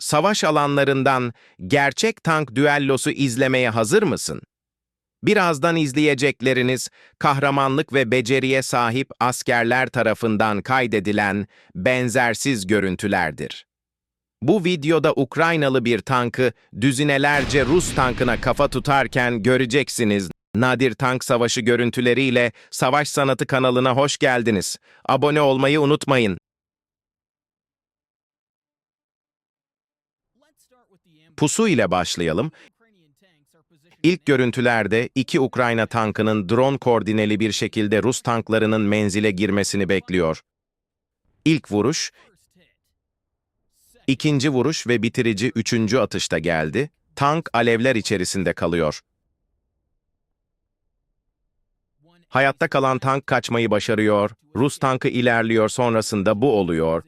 savaş alanlarından gerçek tank düellosu izlemeye hazır mısın? Birazdan izleyecekleriniz kahramanlık ve beceriye sahip askerler tarafından kaydedilen benzersiz görüntülerdir. Bu videoda Ukraynalı bir tankı düzinelerce Rus tankına kafa tutarken göreceksiniz. Nadir Tank Savaşı görüntüleriyle Savaş Sanatı kanalına hoş geldiniz. Abone olmayı unutmayın. Pusu ile başlayalım. İlk görüntülerde iki Ukrayna tankının drone koordineli bir şekilde Rus tanklarının menzile girmesini bekliyor. İlk vuruş, ikinci vuruş ve bitirici üçüncü atışta geldi. Tank alevler içerisinde kalıyor. Hayatta kalan tank kaçmayı başarıyor. Rus tankı ilerliyor sonrasında bu oluyor.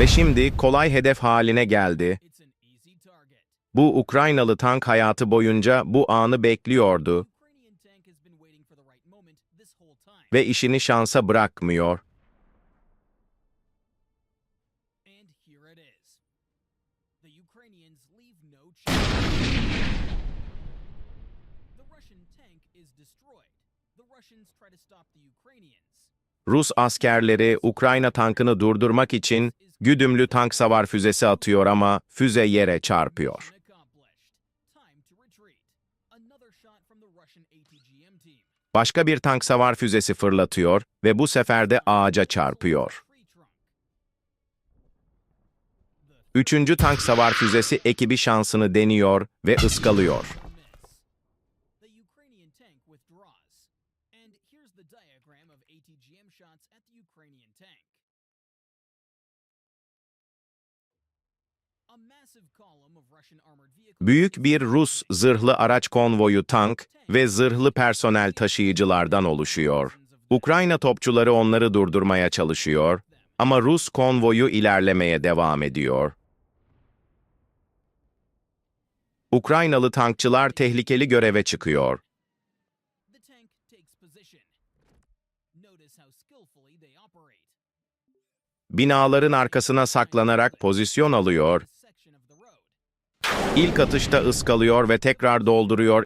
Ve şimdi kolay hedef haline geldi. Bu Ukraynalı tank hayatı boyunca bu anı bekliyordu ve işini şansa bırakmıyor. Rus askerleri Ukrayna tankını durdurmak için güdümlü tank savar füzesi atıyor ama füze yere çarpıyor. Başka bir tank savar füzesi fırlatıyor ve bu sefer de ağaca çarpıyor. Üçüncü tank savar füzesi ekibi şansını deniyor ve ıskalıyor. Büyük bir Rus zırhlı araç konvoyu tank ve zırhlı personel taşıyıcılardan oluşuyor. Ukrayna topçuları onları durdurmaya çalışıyor ama Rus konvoyu ilerlemeye devam ediyor. Ukraynalı tankçılar tehlikeli göreve çıkıyor. Binaların arkasına saklanarak pozisyon alıyor. İlk atışta ıskalıyor ve tekrar dolduruyor.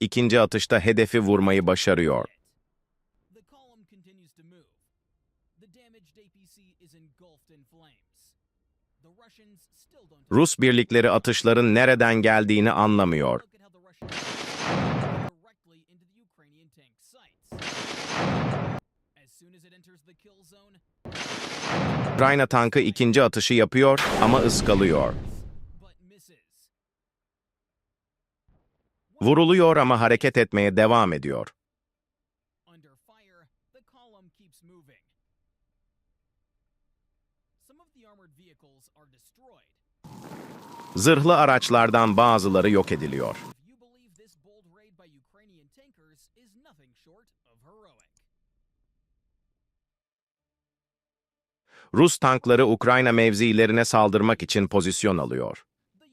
İkinci atışta hedefi vurmayı başarıyor. Rus birlikleri atışların nereden geldiğini anlamıyor. Ukrayna tankı ikinci atışı yapıyor ama ıskalıyor. Vuruluyor ama hareket etmeye devam ediyor. Zırhlı araçlardan bazıları yok ediliyor. Rus tankları Ukrayna mevzilerine saldırmak için pozisyon alıyor.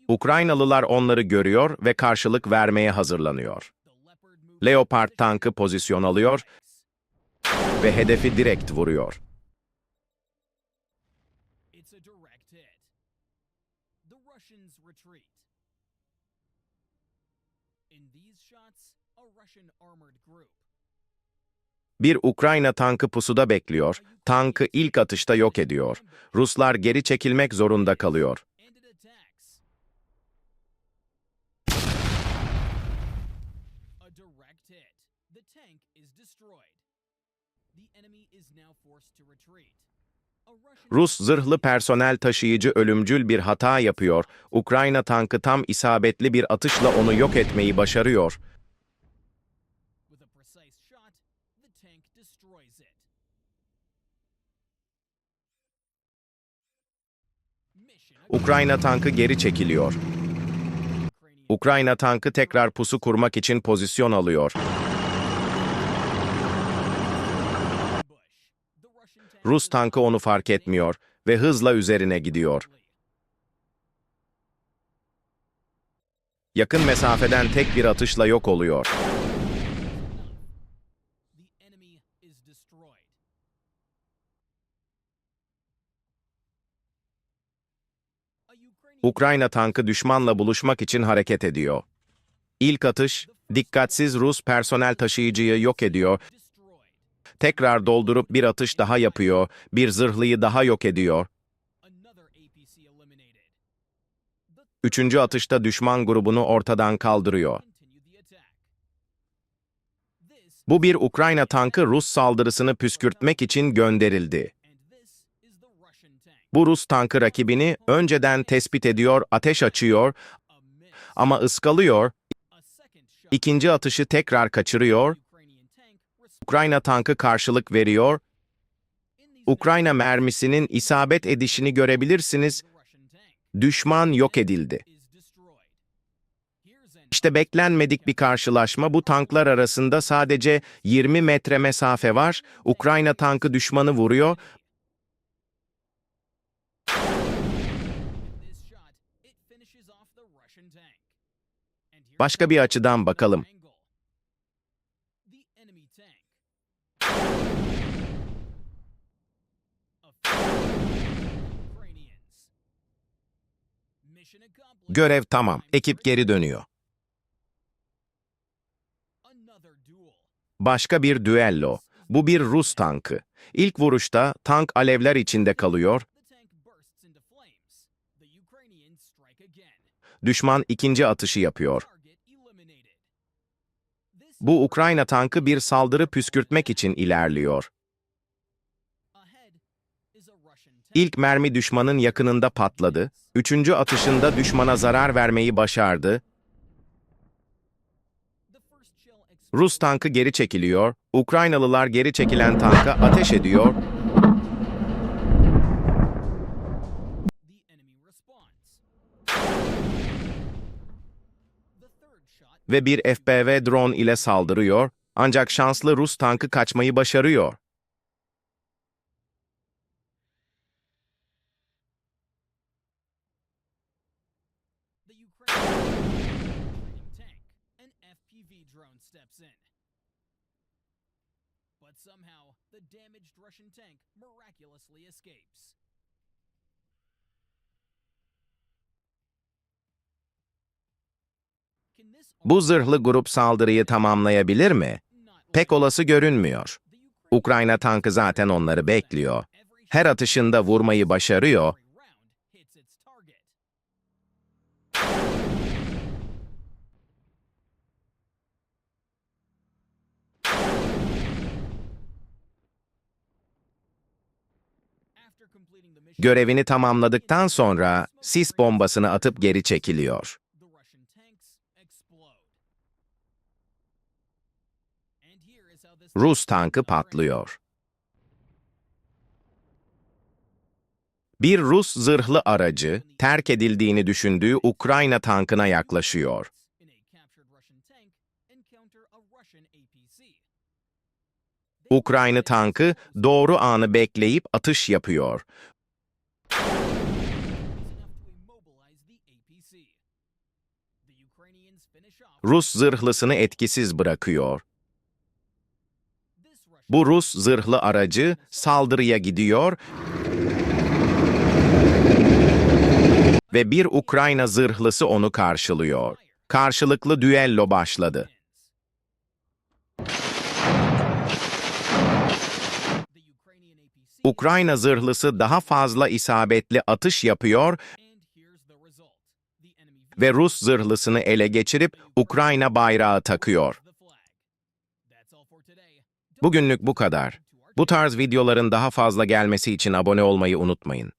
Ukraynalılar onları görüyor ve karşılık vermeye hazırlanıyor. Leopard tankı pozisyon alıyor ve hedefi direkt vuruyor. In these shots, a Russian armored group. Bir Ukrayna tankı pusuda bekliyor. Tankı ilk atışta yok ediyor. Ruslar geri çekilmek zorunda kalıyor. Rus zırhlı personel taşıyıcı ölümcül bir hata yapıyor. Ukrayna tankı tam isabetli bir atışla onu yok etmeyi başarıyor. Ukrayna tankı geri çekiliyor. Ukrayna tankı tekrar pusu kurmak için pozisyon alıyor. Rus tankı onu fark etmiyor ve hızla üzerine gidiyor. Yakın mesafeden tek bir atışla yok oluyor. Ukrayna tankı düşmanla buluşmak için hareket ediyor. İlk atış, dikkatsiz Rus personel taşıyıcıyı yok ediyor, tekrar doldurup bir atış daha yapıyor, bir zırhlıyı daha yok ediyor. Üçüncü atışta düşman grubunu ortadan kaldırıyor. Bu bir Ukrayna tankı Rus saldırısını püskürtmek için gönderildi. and this is the Russian tank. Bu Rus tankı rakibini önceden tespit ediyor, ateş açıyor ama ıskalıyor, ikinci atışı tekrar kaçırıyor. Ukrayna tankı karşılık veriyor, Ukrayna mermisinin isabet edişini görebilirsiniz, düşman yok edildi. İşte beklenmedik bir karşılaşma. Bu tanklar arasında sadece 20 metre mesafe var. Ukrayna tankı düşmanı vuruyor. Başka bir açıdan bakalım. Görev tamam. Ekip geri dönüyor. Başka bir düello. Bu bir Rus tankı. İlk vuruşta tank alevler içinde kalıyor. Düşman ikinci atışı yapıyor. Bu Ukrayna tankı bir saldırı püskürtmek için ilerliyor. İlk mermi düşmanın yakınında patladı. Üçüncü atışında düşmana zarar vermeyi başardı. Rus tankı geri çekiliyor. Ukraynalılar geri çekilen tanka ateş ediyor. Ve bir FPV drone ile saldırıyor. Ancak şanslı Rus tankı kaçmayı başarıyor. But somehow, the damaged Russian tank miraculously escapes. Bu zırhlı grup saldırıyı tamamlayabilir mi? Pek olası görünmüyor. Ukrayna tankı zaten onları bekliyor. Her atışında vurmayı başarıyor. Görevini tamamladıktan sonra sis bombasını atıp geri çekiliyor. Rus tankı patlıyor. Bir Rus zırhlı aracı terk edildiğini düşündüğü Ukrayna tankına yaklaşıyor. Ukrayna tankı doğru anı bekleyip atış yapıyor. Rus zırhlısını etkisiz bırakıyor. Bu Rus zırhlı aracı saldırıya gidiyor ve bir Ukrayna zırhlısı onu karşılıyor. Karşılıklı düello başladı. Ukrayna zırhlısı daha fazla isabetli atış yapıyor ve Rus zırhlısını ele geçirip Ukrayna bayrağı takıyor. Bugünlük bu kadar. Bu tarz videoların daha fazla gelmesi için abone olmayı unutmayın.